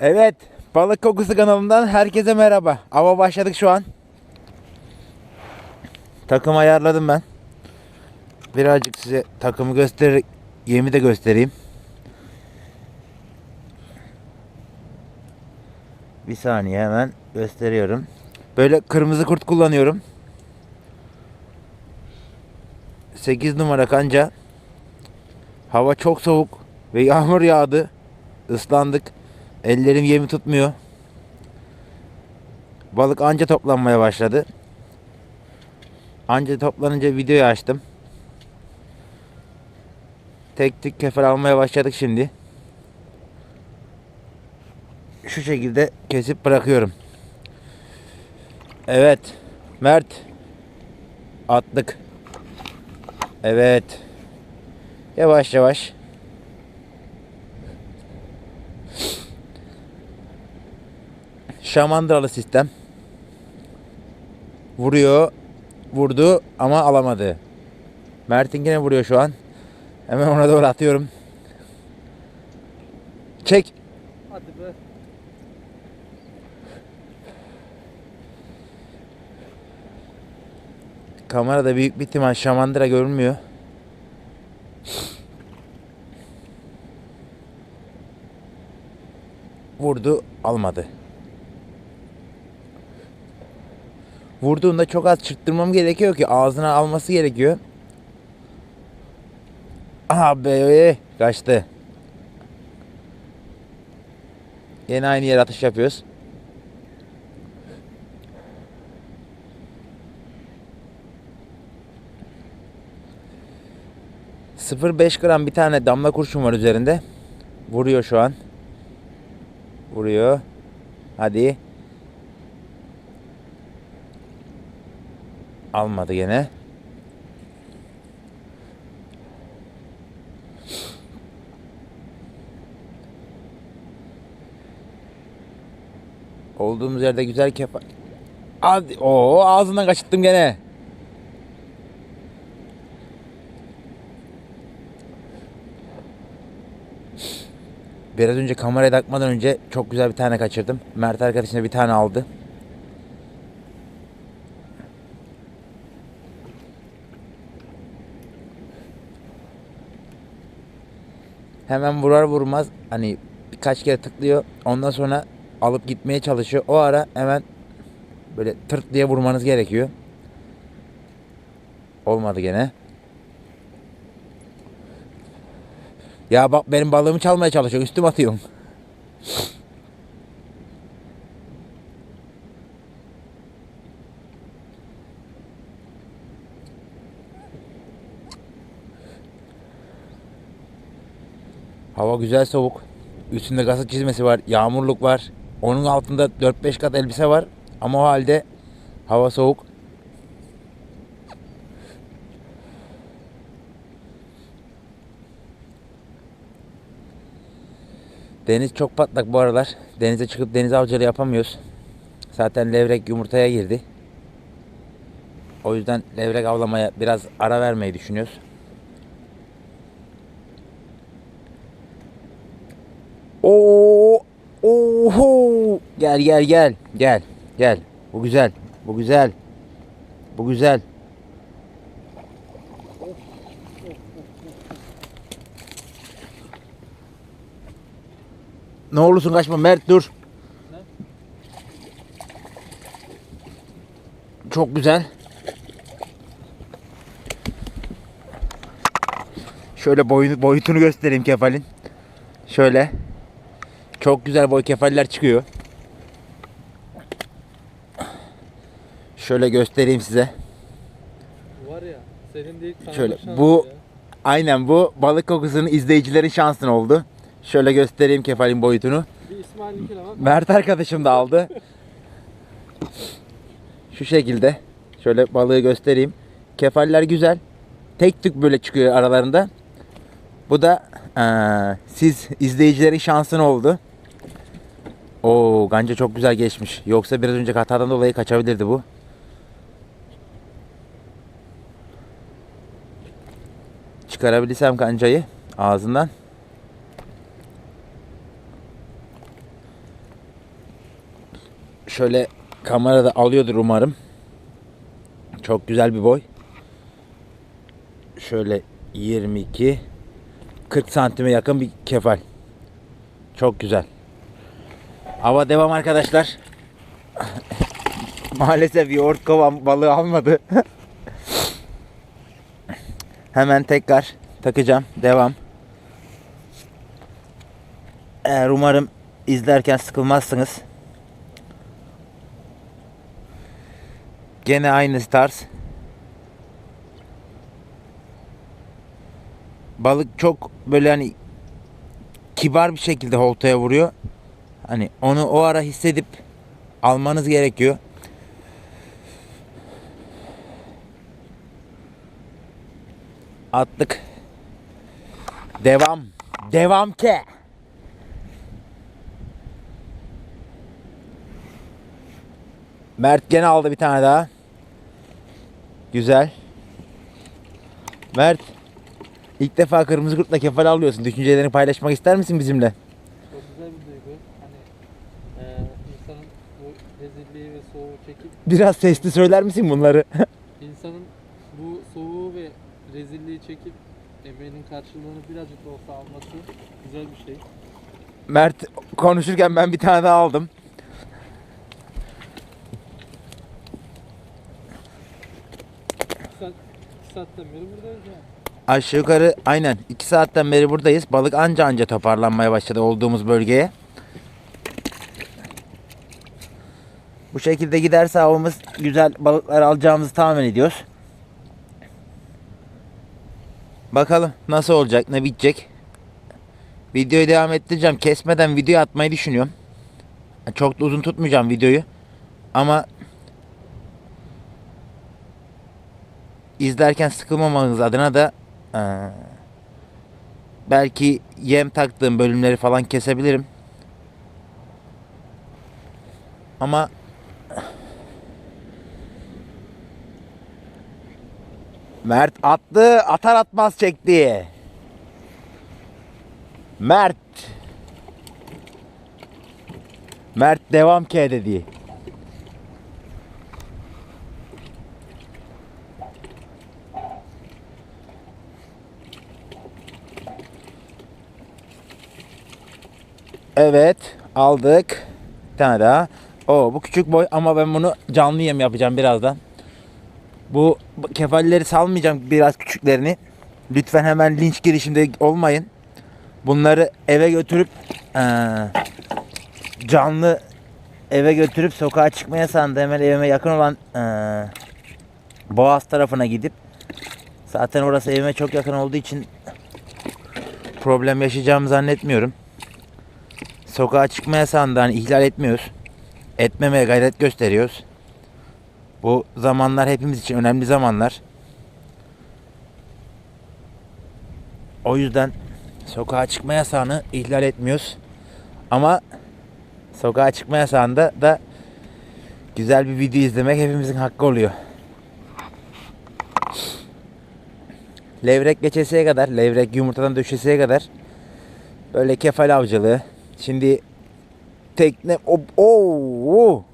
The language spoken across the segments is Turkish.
Evet, Balık Kokusu kanalından herkese merhaba. Ava başladık şu an. Takım ayarladım ben. Birazcık size takımı gösterir, yemi de göstereyim. Bir saniye hemen gösteriyorum. Böyle kırmızı kurt kullanıyorum. 8 numara kanca. Hava çok soğuk ve yağmur yağdı. Islandık. Ellerim yemi tutmuyor. Balık anca toplanmaya başladı. Anca toplanınca videoyu açtım. Tek tek kefal almaya başladık şimdi. Şu şekilde kesip bırakıyorum. Evet. Mert. Attık. Evet. Yavaş yavaş. Şamandıralı sistem. Vuruyor. Vurdu ama alamadı. Mert'in yine vuruyor şu an. Hemen ona doğru atıyorum. Çek. Hadi be. Kamerada büyük bir ihtimal şamandıra görünmüyor. Vurdu, almadı. Vurduğunda çok az çırptırmam gerekiyor ki ağzına alması gerekiyor. Aha be kaçtı. Yine aynı yere atış yapıyoruz. 0.5 gram bir tane damla kurşun var üzerinde. Vuruyor şu an. Vuruyor. Hadi. Almadı gene. Olduğumuz yerde güzel kefa. Hadi. Oo ağzından kaçırttım gene. Biraz önce kameraya takmadan önce çok güzel bir tane kaçırdım. Mert arkadaşına bir tane aldı. Hemen vurar vurmaz hani birkaç kere tıklıyor. Ondan sonra alıp gitmeye çalışıyor. O ara hemen böyle tırt diye vurmanız gerekiyor. Olmadı gene. Ya bak benim balığımı çalmaya çalışıyor. Üstüm atıyorsun. Hava güzel soğuk. Üstünde gazete çizmesi var. Yağmurluk var. Onun altında 4-5 kat elbise var. Ama o halde hava soğuk. Deniz çok patlak bu aralar. Denize çıkıp deniz avcılığı yapamıyoruz. Zaten levrek yumurtaya girdi. O yüzden levrek avlamaya biraz ara vermeyi düşünüyoruz. Oo! Oho! Gel gel gel. Gel. Gel. Bu güzel. Bu güzel. Bu güzel. Ne olursun kaçma Mert dur. Çok güzel. Şöyle boyunu, boyutunu göstereyim kefalin. Şöyle. Çok güzel boy kefaller çıkıyor. Şöyle göstereyim size. Var ya senin değil Şöyle, bu- ya. Aynen bu balık kokusunun izleyicilerin şansın oldu. Şöyle göstereyim kefalin boyutunu. Bir. Mert arkadaşım da aldı. Şu şekilde. Şöyle balığı göstereyim. Kefaller güzel. Tek tük böyle çıkıyor aralarında. Bu da eee, siz izleyicilerin şansın oldu. Oo, ganca çok güzel geçmiş. Yoksa biraz önce hatadan dolayı kaçabilirdi bu. Çıkarabilirsem kancayı ağzından. Şöyle kamerada alıyordur umarım. Çok güzel bir boy. Şöyle 22 40 santime yakın bir kefal. Çok güzel. Hava devam arkadaşlar. Maalesef yoğurt kovan balığı almadı. Hemen tekrar takacağım. Devam. Eğer umarım izlerken sıkılmazsınız. Gene aynı tarz. Balık çok böyle hani kibar bir şekilde oltaya vuruyor. Hani onu o ara hissedip almanız gerekiyor. Attık. Devam. Devam ke. Mert gene aldı bir tane daha. Güzel. Mert ilk defa kırmızı kurtla kefal alıyorsun. Düşüncelerini paylaşmak ister misin bizimle? Çok güzel bir duygu. Hani eee insanın bu rezilliği çekip Biraz sesli söyler misin bunları? insanın bu soğuğu ve rezilliği çekip emeğinin karşılığını birazcık da olsa alması güzel bir şey. Mert konuşurken ben bir tane daha aldım. İki, saat, iki saatten beri buradayız ya. Aşağı yukarı aynen 2 saatten beri buradayız. Balık anca anca toparlanmaya başladı olduğumuz bölgeye. Bu şekilde giderse avımız güzel balıklar alacağımızı tahmin ediyoruz. Bakalım nasıl olacak, ne bitecek. Videoyu devam ettireceğim. Kesmeden video atmayı düşünüyorum. Çok da uzun tutmayacağım videoyu. Ama izlerken sıkılmamanız adına da eee, belki yem taktığım bölümleri falan kesebilirim. Ama Mert attı, atar atmaz çekti. Mert. Mert devam ki dedi. Evet aldık. Bir tane daha. O bu küçük boy ama ben bunu canlı yem yapacağım birazdan. Bu kefalleri salmayacağım biraz küçüklerini. Lütfen hemen linç girişimde olmayın. Bunları eve götürüp eee, canlı eve götürüp sokağa çıkmaya sandı. Hemen evime yakın olan eee, Boğaz tarafına gidip zaten orası evime çok yakın olduğu için problem yaşayacağımı zannetmiyorum. Sokağa çıkma yasağını da hani ihlal etmiyoruz. Etmemeye gayret gösteriyoruz. Bu zamanlar hepimiz için önemli zamanlar. O yüzden sokağa çıkma yasağını ihlal etmiyoruz. Ama sokağa çıkma yasağında da güzel bir video izlemek hepimizin hakkı oluyor. Levrek geçesiye kadar, levrek yumurtadan döşesiye kadar böyle kefal avcılığı. Şimdi tekne o oo,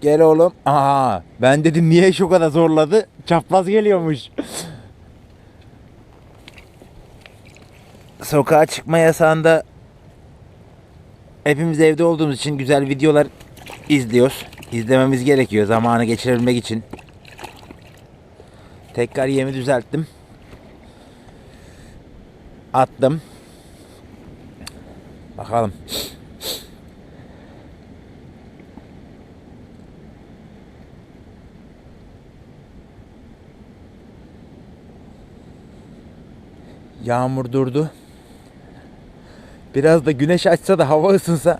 Gel oğlum. Aa, ben dedim niye şu kadar zorladı? Çapraz geliyormuş. Sokağa çıkma yasağında hepimiz evde olduğumuz için güzel videolar izliyoruz. İzlememiz gerekiyor zamanı geçirebilmek için. Tekrar yemi düzelttim. Attım. Bakalım. Yağmur durdu. Biraz da güneş açsa da hava ısınsa.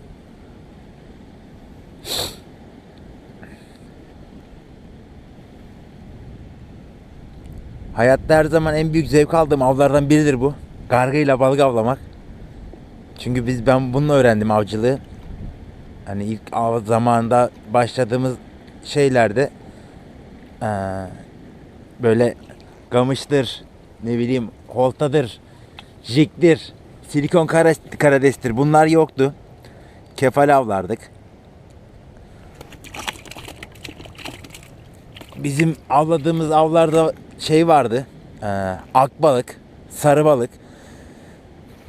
Hayatta her zaman en büyük zevk aldığım avlardan biridir bu. Gargıyla balık avlamak. Çünkü biz ben bununla öğrendim avcılığı. Hani ilk av zamanında başladığımız şeylerde böyle gamıştır, ne bileyim holtadır, jiktir, silikon kara- karadestir bunlar yoktu. Kefal avlardık. bizim avladığımız avlarda şey vardı. Ee, akbalık, sarı balık.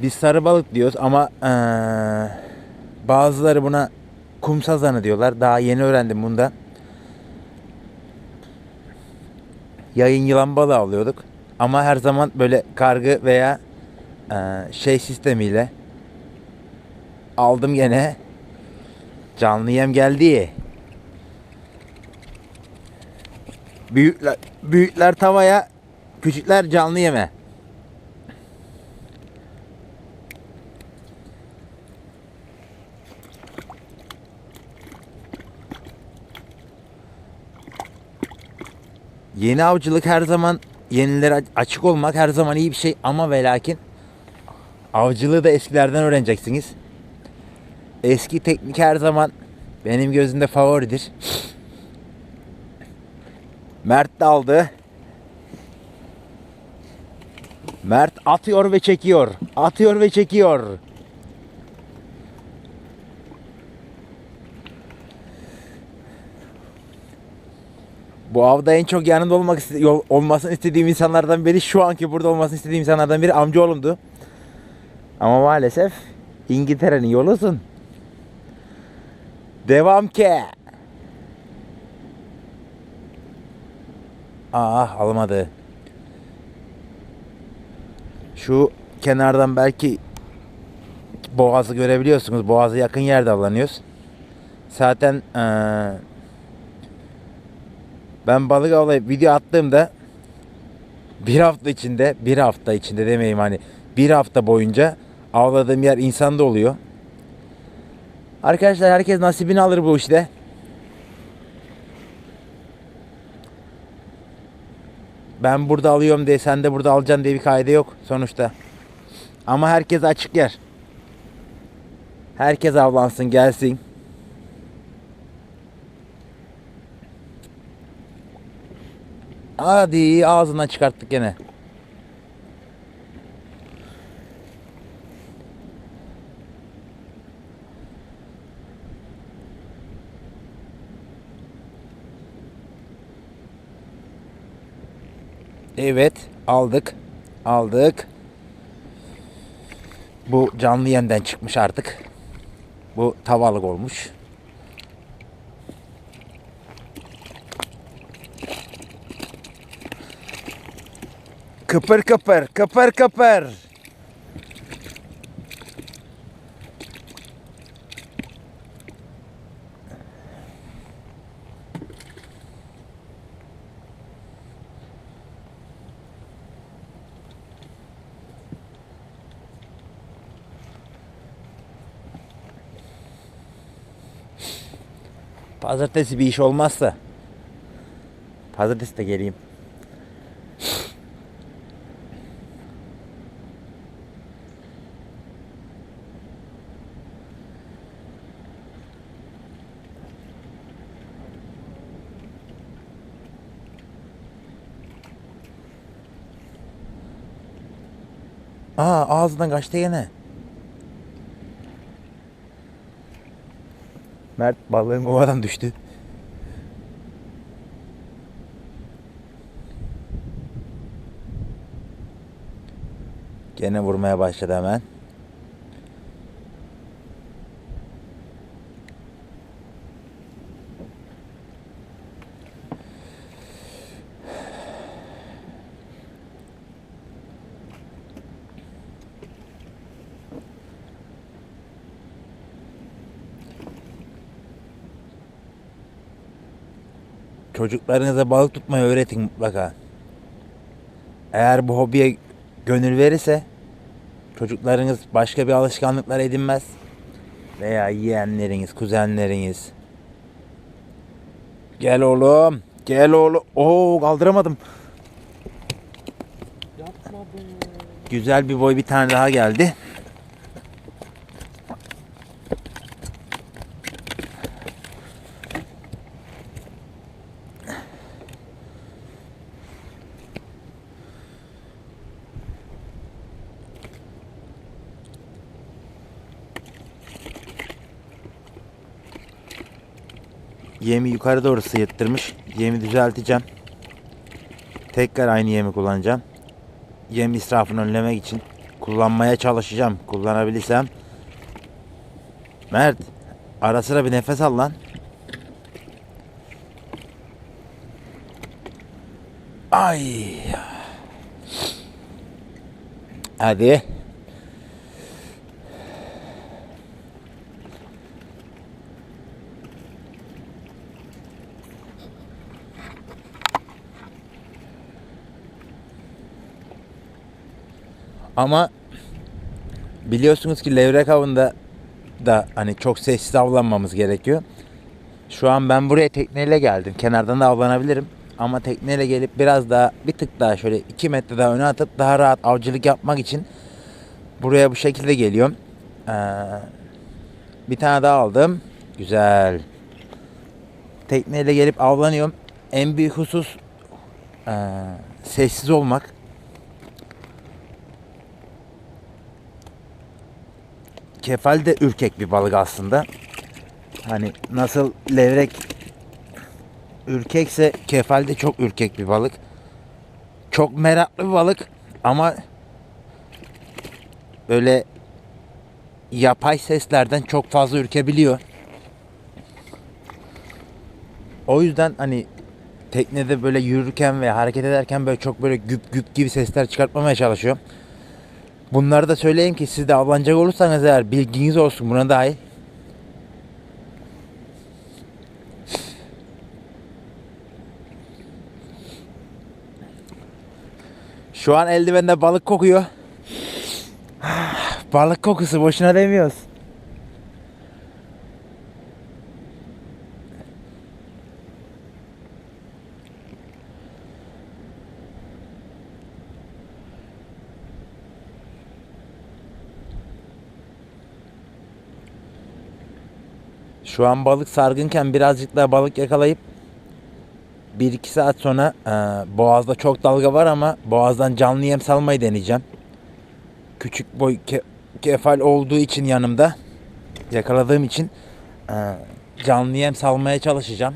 Biz sarı balık diyoruz ama ee, bazıları buna kum sazanı diyorlar. Daha yeni öğrendim bunda. Yayın yılan balığı avlıyorduk. Ama her zaman böyle kargı veya ee, şey sistemiyle aldım gene. Canlı yem geldi. Büyükler, büyükler tavaya, küçükler canlı yeme. Yeni avcılık her zaman yenilere açık olmak her zaman iyi bir şey ama ve lakin avcılığı da eskilerden öğreneceksiniz. Eski teknik her zaman benim gözümde favoridir. Mert de aldı. Mert atıyor ve çekiyor. Atıyor ve çekiyor. Bu avda en çok yanında olmak iste- olmasını istediğim insanlardan biri şu anki burada olmasını istediğim insanlardan biri amcaoğlumdu. Ama maalesef İngiltere'nin yolusun. Devam ki. Ah almadı. Şu kenardan belki boğazı görebiliyorsunuz. Boğazı yakın yerde avlanıyoruz. Zaten eee, ben balık avlayıp video attığımda bir hafta içinde, bir hafta içinde demeyeyim hani bir hafta boyunca avladığım yer insanda oluyor. Arkadaşlar herkes nasibini alır bu işte. Ben burada alıyorum diye sen de burada alacaksın diye bir kaide yok sonuçta. Ama herkes açık yer. Herkes avlansın gelsin. Hadi ağzından çıkarttık gene. Evet aldık. Aldık. Bu canlı yemden çıkmış artık. Bu tavalık olmuş. Kıpır kıpır, kıpır kıpır. Pazartesi bir iş olmazsa Pazartesi de geleyim. Aa ağzından kaçtı gene. Mert balığın kovadan düştü. Gene vurmaya başladı hemen. Çocuklarınıza balık tutmayı öğretin mutlaka. Eğer bu hobiye gönül verirse çocuklarınız başka bir alışkanlıklar edinmez. Veya yeğenleriniz, kuzenleriniz. Gel oğlum. Gel oğlum. Oo kaldıramadım. Yapma. Güzel bir boy bir tane daha geldi. Yemi yukarı doğru sıyırttırmış. Yemi düzelteceğim. Tekrar aynı yemi kullanacağım. Yem israfını önlemek için kullanmaya çalışacağım. Kullanabilirsem. Mert ara sıra bir nefes al lan. Ay. Hadi. Ama biliyorsunuz ki levrek avında da hani çok sessiz avlanmamız gerekiyor. Şu an ben buraya tekneyle geldim. Kenardan da avlanabilirim. Ama tekneyle gelip biraz daha bir tık daha şöyle 2 metre daha öne atıp daha rahat avcılık yapmak için buraya bu şekilde geliyorum. Ee, bir tane daha aldım. Güzel. Tekneyle gelip avlanıyorum. En büyük husus ee, sessiz olmak. Kefal de ürkek bir balık aslında. Hani nasıl levrek ürkekse kefal de çok ürkek bir balık. Çok meraklı bir balık ama böyle yapay seslerden çok fazla ürkebiliyor. O yüzden hani teknede böyle yürürken ve hareket ederken böyle çok böyle güp güp gibi sesler çıkartmamaya çalışıyorum. Bunları da söyleyeyim ki siz de avlanacak olursanız eğer bilginiz olsun buna dair. Şu an eldivende balık kokuyor. Balık kokusu boşuna demiyoruz. Şu an balık sargınken birazcık daha balık yakalayıp 1-2 saat sonra e, boğazda çok dalga var ama boğazdan canlı yem salmayı deneyeceğim. Küçük boy ke- kefal olduğu için yanımda yakaladığım için e, canlı yem salmaya çalışacağım.